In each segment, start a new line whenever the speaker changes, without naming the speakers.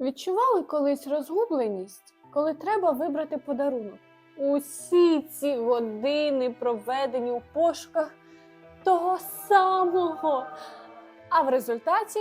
Відчували колись розгубленість, коли треба вибрати подарунок? Усі ці години проведені у пошуках того самого. А в результаті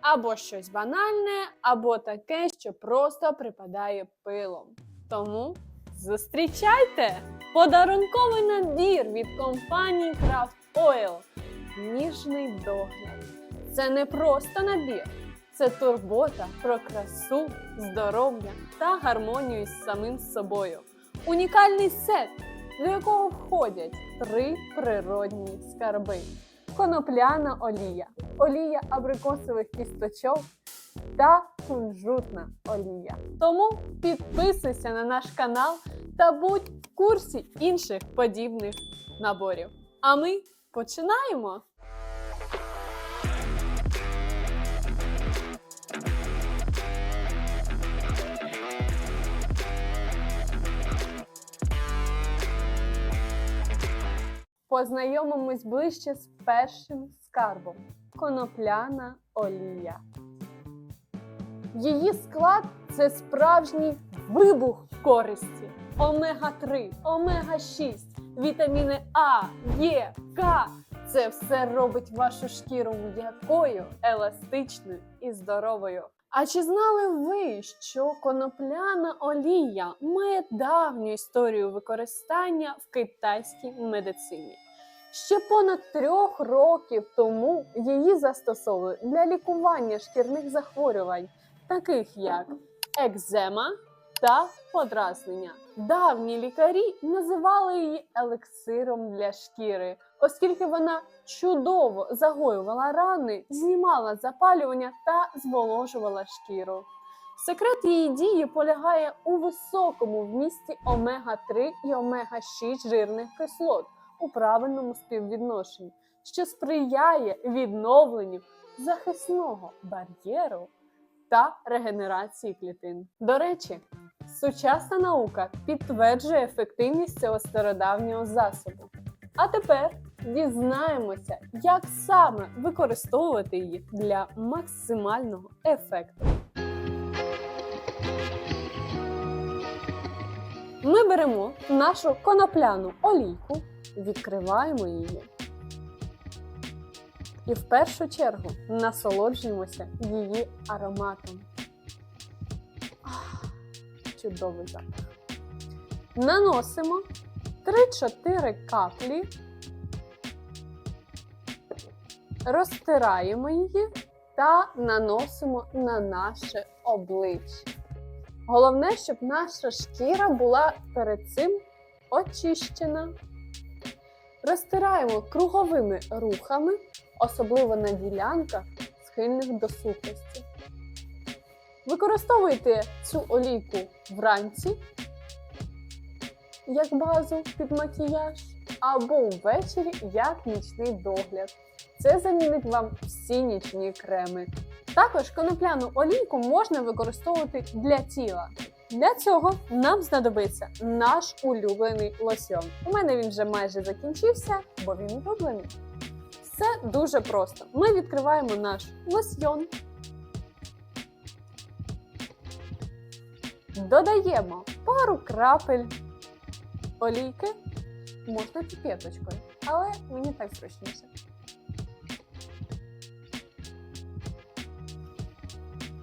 або щось банальне, або таке, що просто припадає пилом. Тому зустрічайте подарунковий набір від компанії Craft Oil. Ніжний догляд. Це не просто набір, це турбота про красу, здоров'я та гармонію з самим собою. Унікальний сет, до якого входять три природні скарби: конопляна олія, олія абрикосових кісточок та кунжутна олія. Тому підписуйся на наш канал та будь в курсі інших подібних наборів. А ми починаємо! Познайомимось ближче з першим скарбом конопляна олія. Її склад це справжній вибух користі. Омега-3, омега-6, вітаміни А, Е, К. Це все робить вашу шкіру м'якою, еластичною і здоровою. А чи знали ви, що конопляна олія має давню історію використання в китайській медицині? Ще понад трьох років тому її застосовували для лікування шкірних захворювань, таких як екзема та подразнення. Давні лікарі називали її елексиром для шкіри, оскільки вона чудово загоювала рани, знімала запалювання та зволожувала шкіру. Секрет її дії полягає у високому вмісті омега-3 і омега-6 жирних кислот у правильному співвідношенні, що сприяє відновленню захисного бар'єру та регенерації клітин. До речі, сучасна наука підтверджує ефективність цього стародавнього засобу. А тепер дізнаємося, як саме використовувати її для максимального ефекту. Ми беремо нашу конопляну олійку, відкриваємо її. І в першу чергу насолоджуємося її ароматом. Чудовий запах. Наносимо 3-4 каплі, розтираємо її та наносимо на наше обличчя. Головне, щоб наша шкіра була перед цим очищена. Розтираємо круговими рухами, особливо на ділянках, схильних до сухості. Використовуйте цю олійку вранці як базу під макіяж, або ввечері як нічний догляд. Це замінить вам всі нічні креми. Також конопляну олійку можна використовувати для тіла. Для цього нам знадобиться наш улюблений лосьон. У мене він вже майже закінчився, бо він улюблений. Все дуже просто. Ми відкриваємо наш лосьйон, додаємо пару крапель олійки, можна піпеточкою, але мені так зручніше.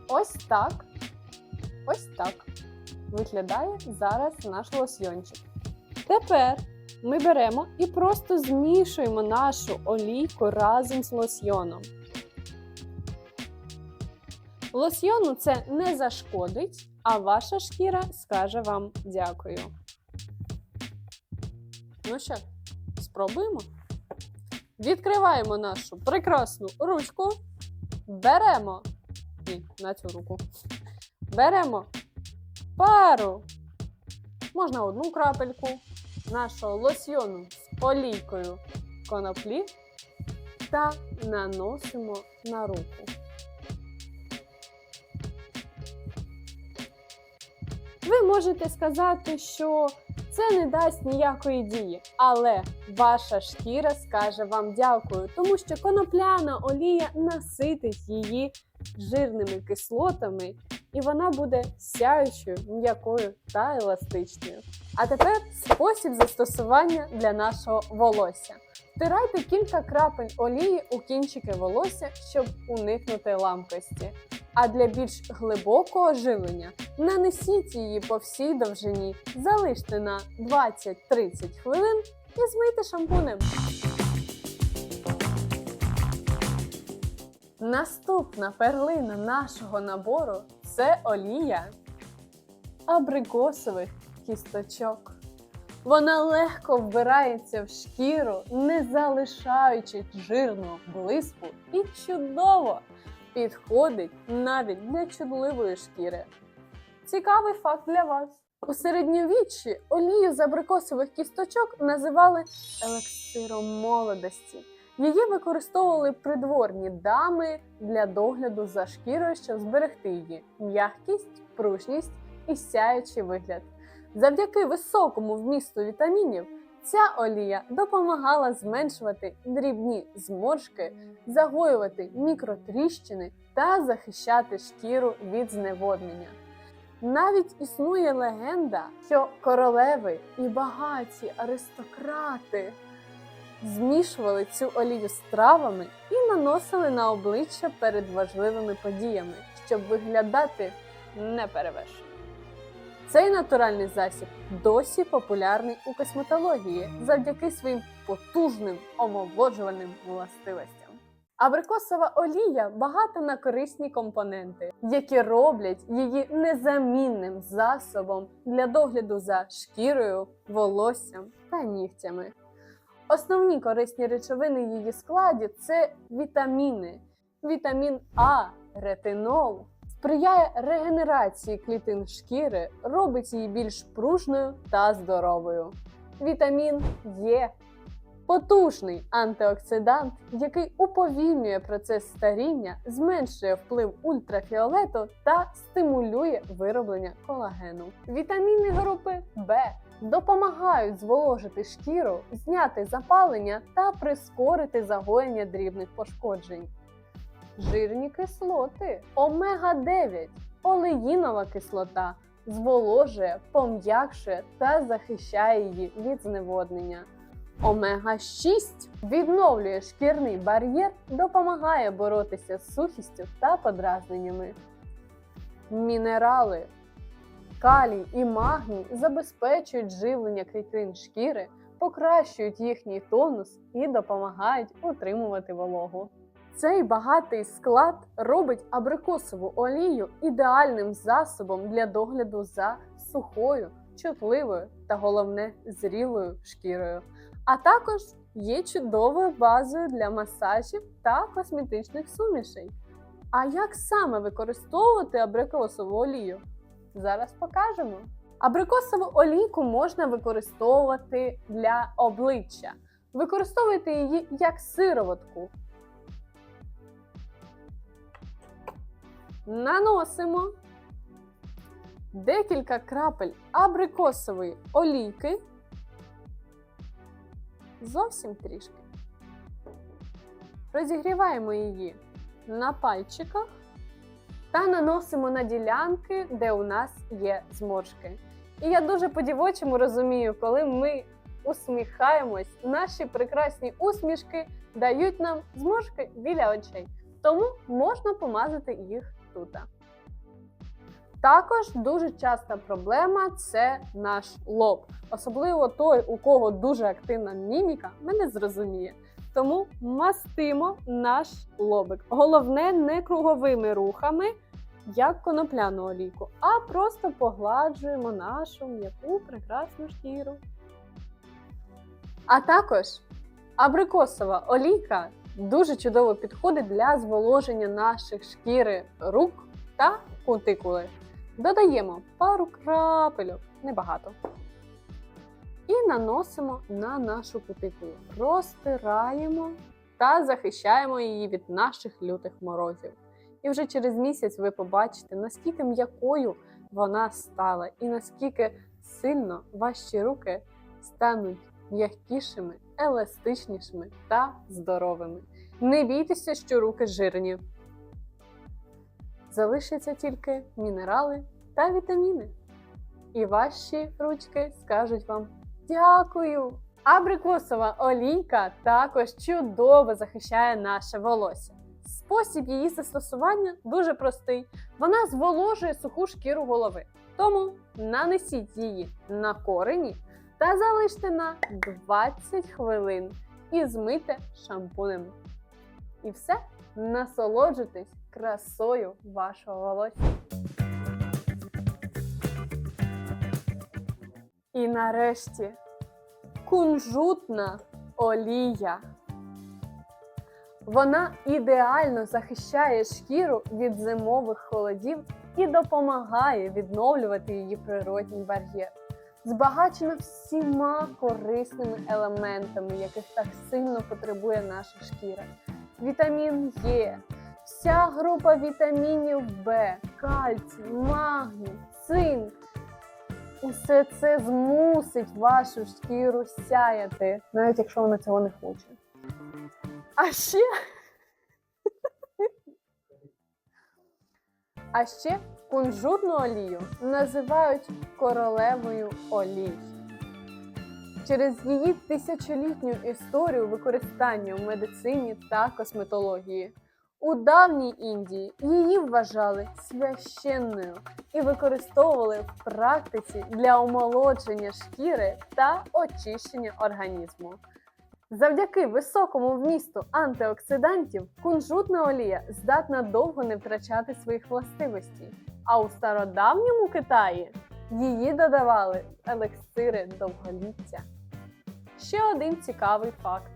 Ось так. Ось так виглядає зараз наш лосьйончик. Тепер ми беремо і просто змішуємо нашу олійку разом з лосьйоном. Лосьйону це не зашкодить, а ваша шкіра скаже вам дякую. Ну що, спробуємо? Відкриваємо нашу прекрасну ручку, беремо ні, на цю руку. Беремо пару, можна одну крапельку нашого лосьйону з олійкою коноплі та наносимо на руку. Ви можете сказати, що це не дасть ніякої дії, але ваша шкіра скаже вам дякую, тому що конопляна олія наситить її жирними кислотами і вона буде сяючою, м'якою та еластичною. А тепер спосіб застосування для нашого волосся. Втирайте кілька крапель олії у кінчики волосся, щоб уникнути ламкості. А для більш глибокого живлення нанесіть її по всій довжині, залиште на 20-30 хвилин і змийте шампунем. Наступна перлина нашого набору це олія абрикосових кісточок. Вона легко вбирається в шкіру, не залишаючи жирного блиску, і чудово підходить навіть для чудливої шкіри. Цікавий факт для вас. У середньовіччі олію з абрикосових кісточок називали елексиром молодості. Її використовували придворні дами для догляду за шкірою, щоб зберегти її м'якість, пружність і сяючий вигляд. Завдяки високому вмісту вітамінів ця олія допомагала зменшувати дрібні зморшки, загоювати мікротріщини та захищати шкіру від зневоднення. Навіть існує легенда, що королеви і багаті аристократи змішували цю олію з травами і наносили на обличчя перед важливими подіями, щоб виглядати неперевершено. Цей натуральний засіб досі популярний у косметології завдяки своїм потужним омолоджувальним властивостям. Абрикосова олія багата на корисні компоненти, які роблять її незамінним засобом для догляду за шкірою, волоссям та нігтями. Основні корисні речовини в її складі це вітаміни. Вітамін А, ретинол сприяє регенерації клітин шкіри, робить її більш пружною та здоровою. Вітамін Е потужний антиоксидант, який уповільнює процес старіння, зменшує вплив ультрафіолету та стимулює вироблення колагену. Вітаміни групи Б допомагають зволожити шкіру, зняти запалення та прискорити загоєння дрібних пошкоджень. Жирні кислоти омега-9, олеїнова кислота зволожує, пом'якшує та захищає її від зневоднення. Омега-6 відновлює шкірний бар'єр, допомагає боротися з сухістю та подразненнями. Мінерали Калій і магній забезпечують живлення клітин шкіри, покращують їхній тонус і допомагають утримувати вологу. Цей багатий склад робить абрикосову олію ідеальним засобом для догляду за сухою, чутливою та головне зрілою шкірою, а також є чудовою базою для масажів та косметичних сумішей. А як саме використовувати абрикосову олію? Зараз покажемо. Абрикосову олійку можна використовувати для обличчя. Використовуйте її як сироватку. Наносимо декілька крапель абрикосової олійки. Зовсім трішки. Розігріваємо її на пальчиках та наносимо на ділянки, де у нас є зморшки. І я дуже по-дівочому розумію, коли ми усміхаємось, наші прекрасні усмішки дають нам зморшки біля очей. Тому можна помазати їх тут. Також дуже часта проблема це наш лоб. Особливо той, у кого дуже активна міміка, мене зрозуміє. Тому мастимо наш лобик. Головне, не круговими рухами, як конопляну олійку, а просто погладжуємо нашу м'яку прекрасну шкіру. А також абрикосова олійка дуже чудово підходить для зволоження наших шкіри рук та кутикули. Додаємо пару крапельок, небагато. І наносимо на нашу кутикулу. Розтираємо та захищаємо її від наших лютих морозів. І вже через місяць ви побачите, наскільки м'якою вона стала, і наскільки сильно ваші руки стануть м'якішими, еластичнішими та здоровими. Не бійтеся, що руки жирні. залишаться тільки мінерали та вітаміни. І ваші ручки скажуть вам дякую. Абрикосова олійка також чудово захищає наше волосся. Спосіб її застосування дуже простий. Вона зволожує суху шкіру голови. Тому нанесіть її на корені та залиште на 20 хвилин і змийте шампунем. І все, насолоджуйтесь красою вашого волосся. І нарешті кунжутна олія. Вона ідеально захищає шкіру від зимових холодів і допомагає відновлювати її природній бар'єр. Збагачена всіма корисними елементами, яких так сильно потребує наша шкіра. Вітамін Е, вся група вітамінів В, кальцій, магній, цинк. Усе це змусить вашу шкіру сяяти, навіть якщо вона цього не хоче. А ще. А ще кунжутну олію називають королевою олій. Через її тисячолітню історію використання в медицині та косметології. У давній Індії її вважали священною і використовували в практиці для омолодження шкіри та очищення організму. Завдяки високому вмісту антиоксидантів кунжутна олія здатна довго не втрачати своїх властивостей. А у стародавньому Китаї її додавали елексири довголіття. Ще один цікавий факт: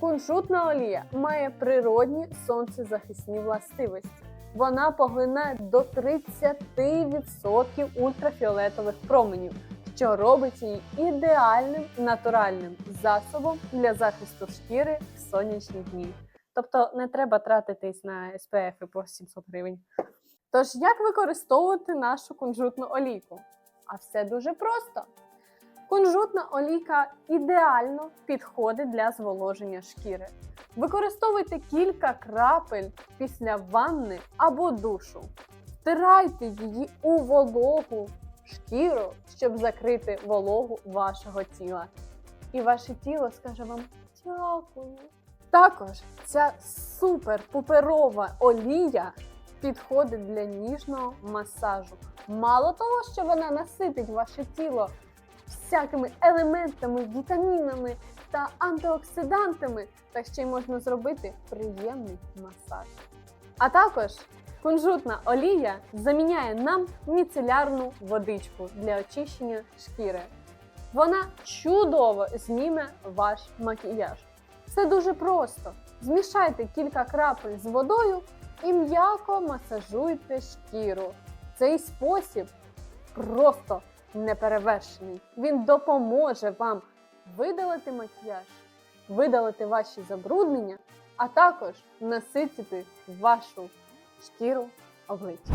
кунжутна олія має природні сонцезахисні властивості. Вона поглинає до 30% ультрафіолетових променів, що робить її ідеальним натуральним засобом для захисту шкіри в сонячні дні. Тобто не треба тратитись на SPF по 700 гривень. Тож, як використовувати нашу кунжутну олійку? А все дуже просто. Кунжутна олійка ідеально підходить для зволоження шкіри. Використовуйте кілька крапель після ванни або душу. Втирайте її у вологу шкіру, щоб закрити вологу вашого тіла. І ваше тіло скаже вам дякую. Також ця супер-пуперова олія підходить для ніжного масажу. Мало того, що вона наситить ваше тіло всякими елементами, вітамінами та антиоксидантами, так ще й можна зробити приємний масаж. А також кунжутна олія заміняє нам міцелярну водичку для очищення шкіри. Вона чудово зніме ваш макіяж. Все дуже просто. Змішайте кілька крапель з водою і м'яко масажуйте шкіру. Цей спосіб просто неперевершений. Він допоможе вам видалити макіяж, видалити ваші забруднення, а також наситити вашу шкіру обличчя.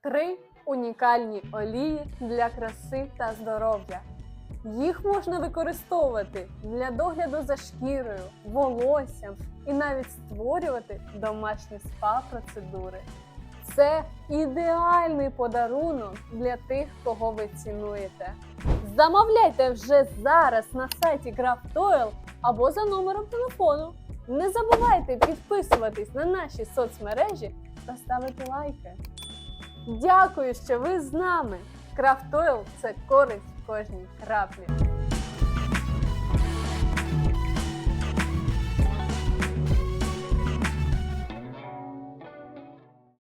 Три унікальні олії для краси та здоров'я. Їх можна використовувати для догляду за шкірою, волоссям і навіть створювати домашні спа-процедури. Це ідеальний подарунок для тих, кого ви цінуєте. Замовляйте вже зараз на сайті Craft або за номером телефону. Не забувайте підписуватись на наші соцмережі та ставити лайки. Дякую, що ви з нами! Крафтойл це користь кожній краплі.